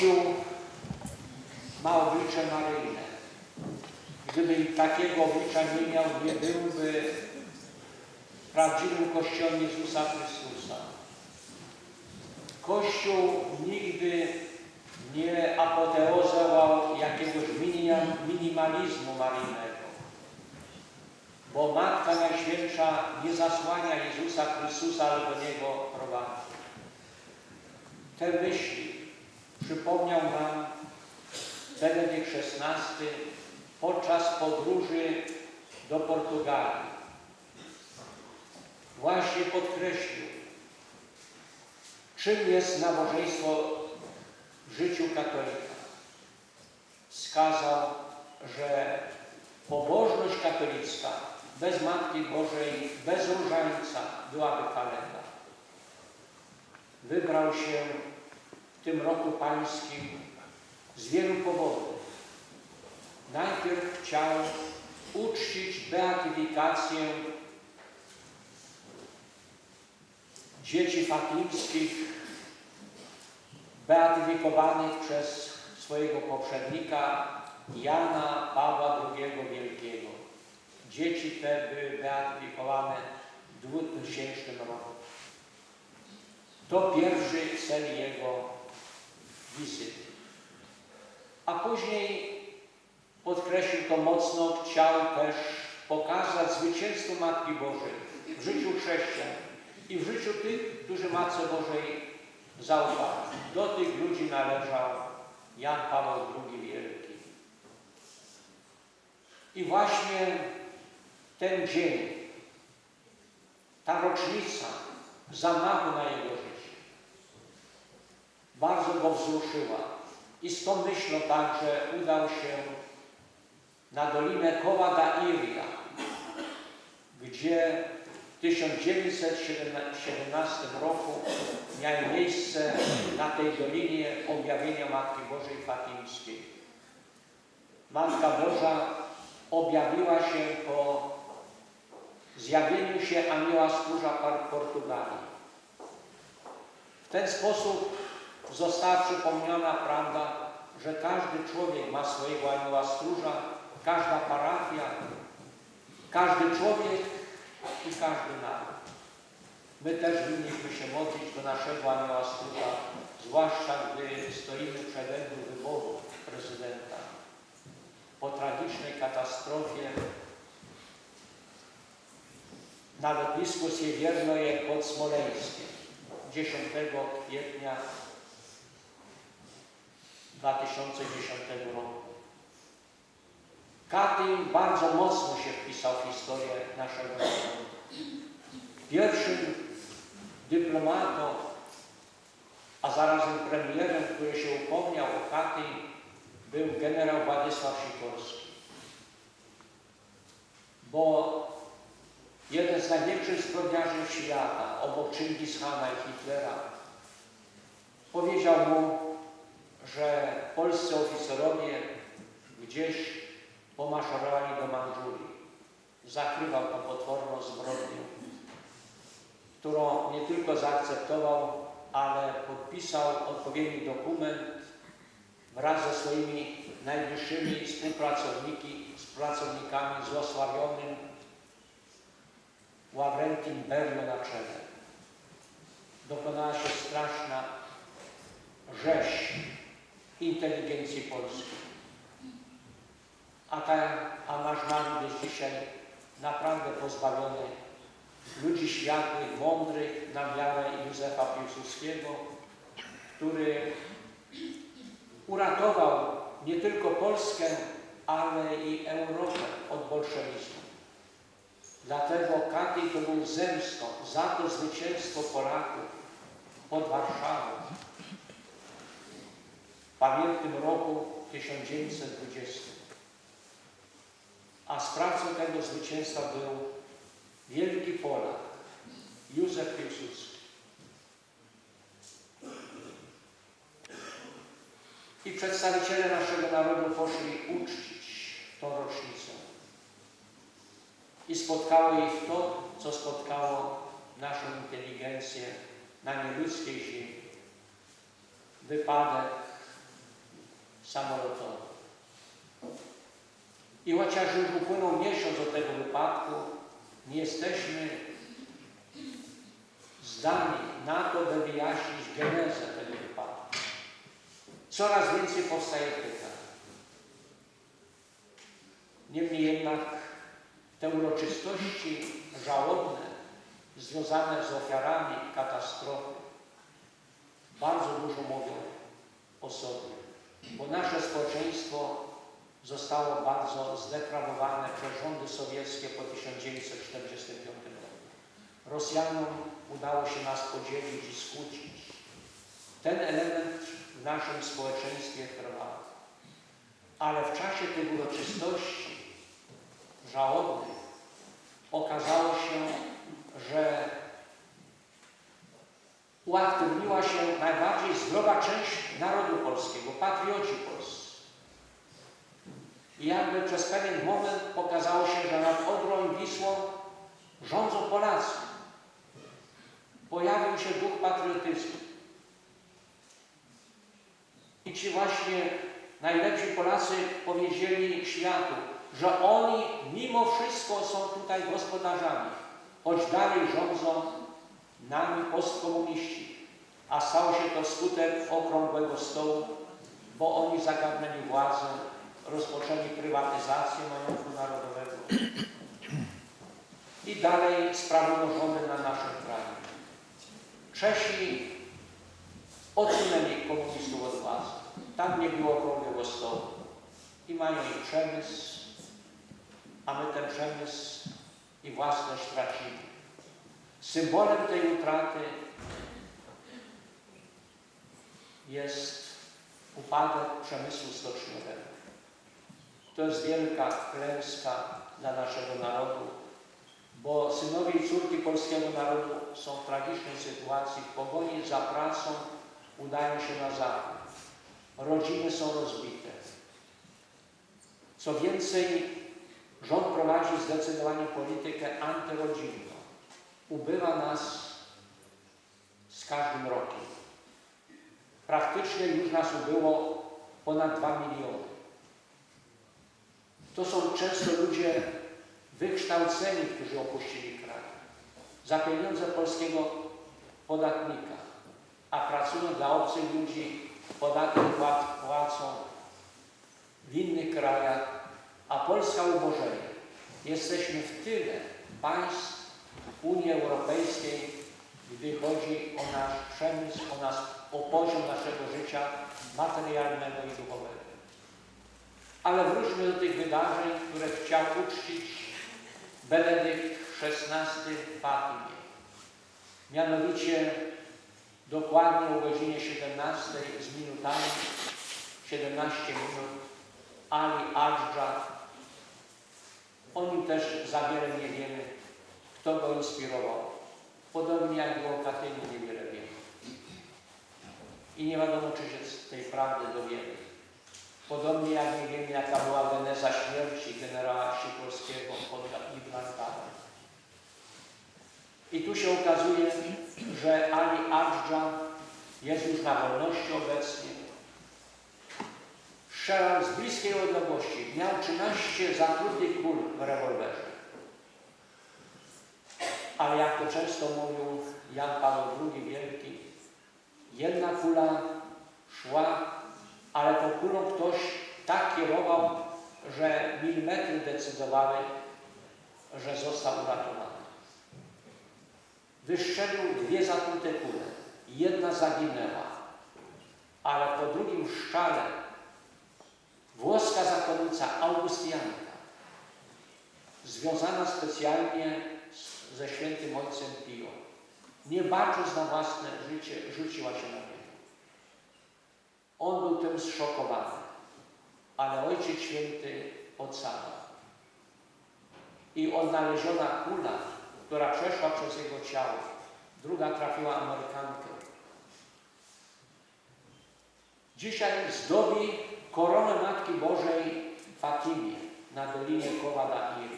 Kościół ma oblicze Maryjne. Gdyby takiego oblicza nie miał, nie byłby prawdziwym Kościołem Jezusa Chrystusa. Kościół nigdy nie apoteozował jakiegoś minimalizmu maryjnego, bo Matka Najświętsza nie zasłania Jezusa Chrystusa, ale do Niego prowadzi. Te myśli przypomniał nam Benedykt XVI podczas podróży do Portugalii. Właśnie podkreślił, czym jest nabożeństwo w życiu katolika. Wskazał, że pobożność katolicka bez Matki Bożej, bez różańca byłaby kalenda. Wybrał się w tym roku pańskim z wielu powodów. Najpierw chciał uczcić beatyfikację dzieci fatimskich beatyfikowanych przez swojego poprzednika Jana Pawła II Wielkiego. Dzieci te były beatyfikowane w 2000 roku. To pierwszy cel jego wizyty. A później podkreślił to mocno, chciał też pokazać zwycięstwo Matki Bożej w życiu chrześcijan i w życiu tych, którzy Matce Bożej zaufali. Do tych ludzi należał Jan Paweł II Wielki. I właśnie ten dzień, ta rocznica zamachu na jego życie bardzo go wzruszyła. I z tą myślą także udał się na Dolinę Koła da Iria, gdzie w 1917 roku miały miejsce na tej dolinie objawienia Matki Bożej Fatimskiej. Matka Boża objawiła się po zjawieniu się anioła stróża Portugalii. W ten sposób została przypomniana prawda, że każdy człowiek ma swojego anioła stróża, każda parafia, każdy człowiek i każdy naród. My też winniśmy się modlić do naszego anioła stróża, zwłaszcza gdy stoimy przed ręką wyboru prezydenta. Po tragicznej katastrofie na lotnisku Siewiernoje pod Smoleńskiem 10 kwietnia 2010 roku. Katyń bardzo mocno się wpisał w historię naszego narodu. Pierwszym dyplomatą, a zarazem premierem, który się upomniał o Katyń, był generał Władysław Sikorski. Bo jeden z największych zbrodniarzy świata, obok Chingishana i Hitlera, powiedział mu, że polscy oficerowie gdzieś pomaszerowali do Mandżurii. Zakrywał to potworną zbrodnię, którą nie tylko zaakceptował, ale podpisał odpowiedni dokument wraz ze swoimi najbliższymi współpracownikami, współpracownikami z osławionym Ławrentim Berlo na czele. Dokonała się straszna rzeź inteligencji polskiej. A, ta, a nasz naród jest dzisiaj naprawdę pozbawiony ludzi światłych, mądrych na miarę Józefa Piłsudskiego, który uratował nie tylko Polskę, ale i Europę od bolszewizmu. Dlatego Katyń to był zemstą za to zwycięstwo Polaków pod Warszawą pamiętnym roku 1920. A sprawcą tego zwycięstwa był wielki Polak Józef Piłsudski. I przedstawiciele naszego narodu poszli uczcić tą rocznicę. I spotkało ich to, co spotkało naszą inteligencję na nieludzkiej ziemi. Wypadek samolotowy. I chociaż już upłynął miesiąc od tego wypadku, nie jesteśmy zdani na to, by wyjaśnić genezę tego wypadku. Coraz więcej powstaje pytań. Niemniej jednak te uroczystości żałobne związane z ofiarami katastrofy bardzo dużo mówią o sobie bo nasze społeczeństwo zostało bardzo zdeprawowane przez rządy sowieckie po 1945 roku. Rosjanom udało się nas podzielić i skłócić. Ten element w naszym społeczeństwie trwa. Ale w czasie tych uroczystości żałobnych okazało się, że uaktywniła się najbardziej zdrowa część narodu polskiego, patrioci polscy. I jakby przez pewien moment pokazało się, że nad Odrą i Wisłą rządzą Polacy. Pojawił się duch patriotyzmu. I ci właśnie najlepsi Polacy powiedzieli światu, że oni mimo wszystko są tutaj gospodarzami, choć dalej rządzą nami postkomuniści. A stało się to skutek okrągłego stołu, bo oni zagarnęli władzę, rozpoczęli prywatyzację majątku narodowego i dalej sprawują rządy na naszym kraju. Czesi odsunęli komunistów od władzy. Tam nie było okrągłego stołu. I mają i przemysł, a my ten przemysł i własność tracimy. Symbolem tej utraty jest upadek przemysłu stoczniowego. To jest wielka klęska dla naszego narodu, bo synowie i córki polskiego narodu są w tragicznej sytuacji. W pogoni za pracą udają się na zachód. Rodziny są rozbite. Co więcej, rząd prowadzi zdecydowanie politykę antyrodzinną. Ubywa nas z każdym rokiem. Praktycznie już nas ubyło ponad 2 miliony. To są często ludzie wykształceni, którzy opuścili kraj. Za pieniądze polskiego podatnika, a pracują dla obcych ludzi, podatek pła- płacą w innych krajach, a Polska ubożeje. Jesteśmy w tyle państw Unii Europejskiej, gdy chodzi o nasz przemysł, o, nas, o poziom naszego życia materialnego i duchowego. Ale wróćmy do tych wydarzeń, które chciał uczcić Benedykt XVI w Fatimie. Mianowicie dokładnie o godzinie 17 z minutami, 17 minut, Ali Adża. O nim też za wiele nie wiemy, kto go inspirował. Podobnie jak o Katyniu niewiele wiemy. I nie wiadomo, czy się z tej prawdy dowiemy. Podobnie jak nie wiemy, jaka była geneza śmierci generała Sikorskiego pod Gibraltarem. I tu się okazuje, że Ali Adża jest już na wolności obecnie. Strzelał z bliskiej odległości. Miał 13 zatrutych kul w rewolwerze. Ale jak to często mówił Jan Paweł II Wielki, jedna kula szła, ale tą kulą ktoś tak kierował, że milimetry decydowały, że został uratowany. Wystrzelił dwie zatrute kule. Jedna zaginęła, ale po drugim szczale włoska zakonnica Augustianka, związana specjalnie ze świętym ojcem Pio, nie bacząc na własne życie, rzuciła się na niego. On był tym zszokowany, ale Ojciec Święty ocalał. I odnaleziona kula, która przeszła przez jego ciało, druga trafiła Amerykankę. Dzisiaj zdobi koronę Matki Bożej Fatimie na Dolinie Kowa Dahir.